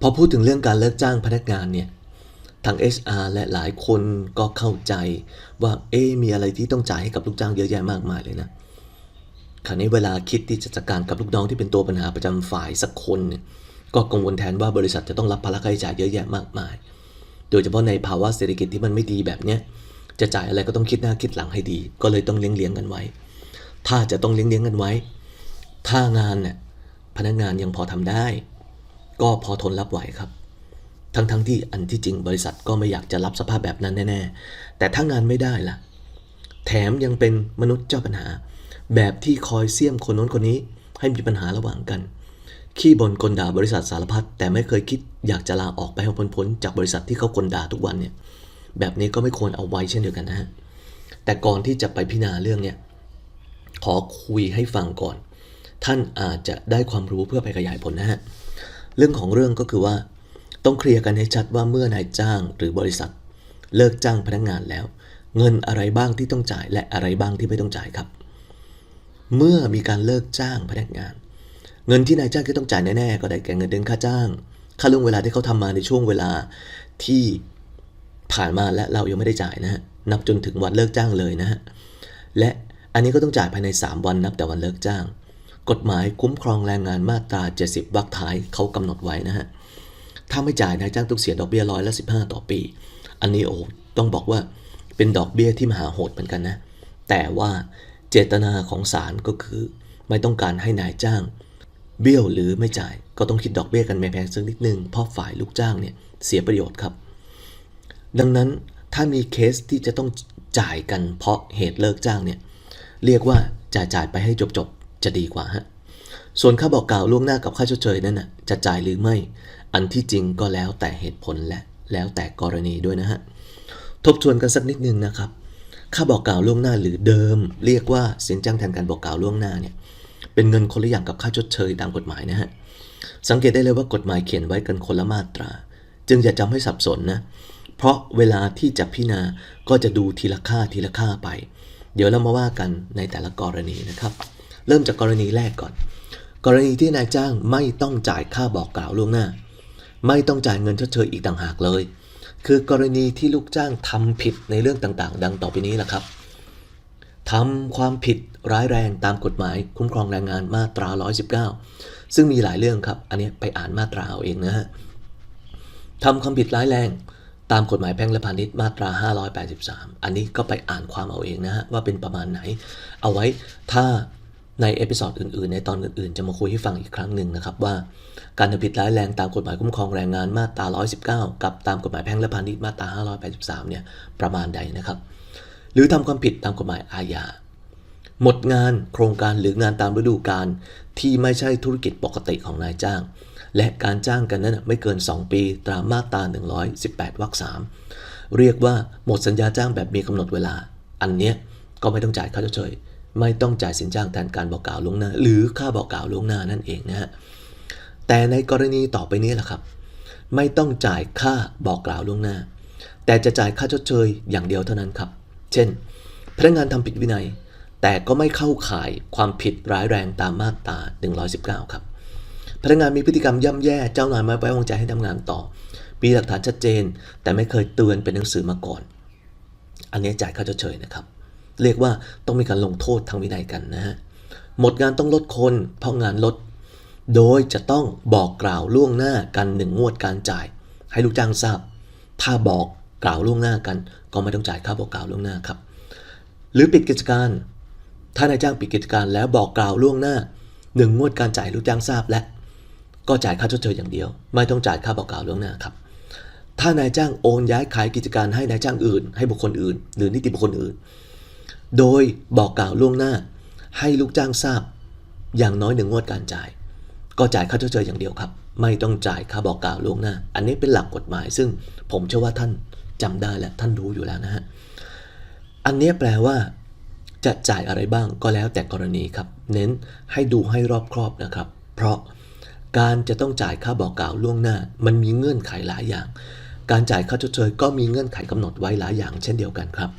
พอพูดถึงเรื่องการเลิกจ้างพนักงานเนี่ยทาง HR และหลายคนก็เข้าใจว่าเอ๊มีอะไรที่ต้องจ่ายให้กับลูกจ้างเยอะแยะมากมายเลยนะ คราวนี้เวลาคิดที่จะจัดการกับลูกน้องที่เป็นตัวปัญหาประจำฝ่ายสักคนเนี่ยก็กังวลแทนว่าบริษัทจะต้องรับภาระค่าใช้จ่ายเยอะแยะมากมาย โดยเฉพาะในภาวะเศรษฐกิจที่มันไม่ดีแบบเนี้ยจะจ่ายอะไรก็ต้องคิดหน้าคิดหลังให้ดี ก็เลยต้องเลี้ยงเลี้ยงกันไว้ ถ้าจะต้องเลี้ยงเลี้ยงกันไว้ ถ้างานเนี่ยพนักงานยังพอทำได้ ก็พอทนรับไหวครับ ทั้งๆทที่อันที่จริงบริษัทก็ไม่อยากจะรับสภาพแบบนั้นแน่ๆ แต่ถ้างานไม่ได้ล่ะ แถมยังเป็นมนุษย์เจ้าปัญหา แบบที่คอยเสี่ยมคนโน้นคนนี้ให้มีปัญหาระหว่างกัน ขี้บ่นกลด่าบริษัทสารพัดแต่ไม่เคยคิดอยากจะลาออกไปให้พ้นพ้นๆจากบริษัทที่เขากลด่าทุกวันเนี่ยแบบนี้ก็ไม่ควรเอาไว้เช่นเดียวกันนะฮะแต่ก่อนที่จะไปพิจารณาเรื่องเนี่ยขอคุยให้ฟังก่อน ท่านอาจจะได้ความรู้เพื่อไปขยายผลนะฮะ เรื่องของเรื่องก็คือว่า ต้องเคลียร์กันให้ชัดว่าเมื่อนายจ้างหรือบริษัท เลิกจ้างพนักงงานแล้ว เงินอะไรบ้างที่ต้องจ่ายและอะไรบ้างที่ไม่ต้องจ่ายครับ เมื่อมีการเลิกจ้างพนักงาน เงินที่นายจ้างที่ต้องจ่ายแน่ๆก็ได้แก่เงินเดือนค่าจ้าง ค่าล่วงเวลาที่เขาทำมาในช่วงเวลาที่ผ่านมาและเรายังไม่ได้จ่ายนะฮะนับจนถึงวันเลิกจ้างเลยนะฮะและอันนี้ก็ต้องจ่ายภายใน 3 วันนับแต่วันเลิกจ้าง กฎหมายคุ้มครองแรงงานมาตรา 70วรรคท้ายเขากำหนดไว้นะฮะ ถ้าไม่จ่ายนายจ้างต้องเสียดอกเบี้ยร้อยละ15 ต่อปี อันนี้โอ้ต้องบอกว่าเป็นดอกเบี้ยที่มหาโหดเหมือนกันนะ แต่ว่าเจตนาของศาลก็คือ ไม่ต้องการให้นายจ้าง เบี้ยวหรือไม่จ่ายก็ต้องคิดดอกเบี้ยกันแพงๆสักนิดนึงเพราะฝ่ายลูกจ้างเนี่ยเสียประโยชน์ครับ ดังนั้นถ้ามีเคสที่จะต้องจ่ายกันเพราะเหตุเลิกจ้างเนี่ยเรียกว่าจ่ายจ่ายไปให้จบๆ จะดีกว่าฮะ ส่วนค่าบอกกล่าวล่วงหน้ากับค่าชดเชยนั้นน่ะจะจ่ายหรือไม่ อันที่จริงก็แล้วแต่เหตุผลและแล้วแต่กรณีด้วยนะฮะ ทบทวนกันสักนิดนึงนะครับ ค่าบอกกล่าวล่วงหน้าหรือเดิม เรียกว่าสินจ้างแทนการบอกกล่าวล่วงหน้าเนี่ย เป็นเงินคนละอย่างกับค่าชดเชยตามกฎหมายนะฮะ สังเกตได้เลยว่ากฎหมายเขียนไว้กันคนละมาตรา จึงอย่าจำให้สับสนนะ เพราะเวลาที่จะพิจารณาก็จะดูทีละค่าทีละค่าไป เดี๋ยวเรามาว่ากันในแต่ละกรณีนะครับ เริ่มจากกรณีแรกก่อน กรณีที่นายจ้างไม่ต้องจ่ายค่าบอกกล่าวล่วงหน้า ไม่ต้องจ่ายเงินชดเชยอีกต่างหากเลย คือกรณีที่ลูกจ้างทำผิดในเรื่องต่างๆ ดังต่อไปนี้แหละครับทำความผิดร้ายแรงตามกฎหมายคุ้มครองแรงงานมาตรา 119 ซึ่งมีหลายเรื่องครับ อันนี้ไปอ่านมาตราเอาเองนะฮะทำความผิดร้ายแรงตามกฎหมายแพ่งและพาณิชย์มาตรา 583 อันนี้ก็ไปอ่านความเอาเองนะฮะว่าเป็นประมาณไหน เอาไว้ถ้า ในเอพิ o d ดอื่นๆ ในตอนอื่นๆ จะมาคุยให้ฟังอีกครั้งหนึ่งนะครับว่า การทำผิดร้ายแรงตามกฎหมายคุ้มครองแรงงานมาตรา 119 กับตามกฎหมายแพ่งและพาณิชย์มาตรา 583 เนี่ยประมาณใดนะครับ หรือทำความผิดตามกฎหมายอาญา หมดงานโครงการหรืองานตามฤดูกาลที่ไม่ใช่ธุรกิจปกติของนายจ้าง และการจ้างกันนั้นไม่เกิน 2 ปีตามมาตรา 118 วรรค 3 เรียกว่าหมดสัญญาจ้างแบบมีกำหนดเวลา อันเนี้ยก็ไม่ต้องจ่ายค่าชดเชย ไม่ต้องจ่ายสินจ้างแทนการบอกกล่าวล่วงหน้า หรือค่าบอกกล่าวล่วงหน้านั่นเองนะฮะแต่ในกรณีต่อไปนี้แหละครับ ไม่ต้องจ่ายค่าบอกกล่าวล่วงหน้า แต่จะจ่ายค่าชดเชยอย่างเดียวเท่านั้นครับ เช่น พนักงานทำผิดวินัย แต่ก็ไม่เข้าข่ายความผิดร้ายแรงตามมาตรา 119 ครับพนักงานมีพฤติกรรมย่ำแย่เจ้านายไม่ไว้วางใจให้ทำงานต่อ มีหลักฐานชัดเจน แต่ไม่เคยเตือนเป็นหนังสือมาก่อน อันนี้จ่ายค่าชดเชยนะครับ เรียกว่าต้องมีการลงโทษทางวินัยกันนะฮะหมดงานต้องลดคนเพราะงานลด โดยจะต้องบอกกล่าวล่วงหน้ากันหนึ่งงวดการจ่าย ให้ลูกจ้างทราบ ถ้าบอกกล่าวล่วงหน้ากัน ก็ไม่ต้องจ่ายค่าบอกกล่าวล่วงหน้าครับ หรือปิดกิจการ ถ้านายจ้างปิดกิจการแล้วบอกกล่าวล่วงหน้าหนึ่งงวดการจ่ายลูกจ้างทราบและ ก็จ่ายค่าชดเชยอย่างเดียว ไม่ต้องจ่ายค่าบอกกล่าวล่วงหน้าครับ ถ้านายจ้างโอนย้ายขายกิจการให้นายจ้างอื่น ให้บุคคลอื่น หรือนิติบุคคลอื่น โดยบอกกล่าวล่วงหน้า ให้ลูกจ้างทราบ อย่างน้อยหนึ่งงวดการจ่าย ก็จ่ายค่าชดเชยอย่างเดียวครับ ไม่ต้องจ่ายค่าบอกกล่าวล่วงหน้า อันนี้เป็นหลักกฎหมาย ซึ่งผมเชื่อว่าท่านจำได้และท่านรู้อยู่แล้วนะฮะอันนี้แปลว่า จะจ่ายอะไรบ้างก็แล้วแต่กรณีครับ เน้นให้ดูให้รอบครอบนะครับ เพราะการจะต้องจ่ายค่าบอกกล่าวล่วงหน้า มันมีเงื่อนไขหลายอย่าง การจ่ายค่าชดเชยก็มีเงื่อนไขกำหนดไว้หลายอย่างเช่นเดียวกันครับ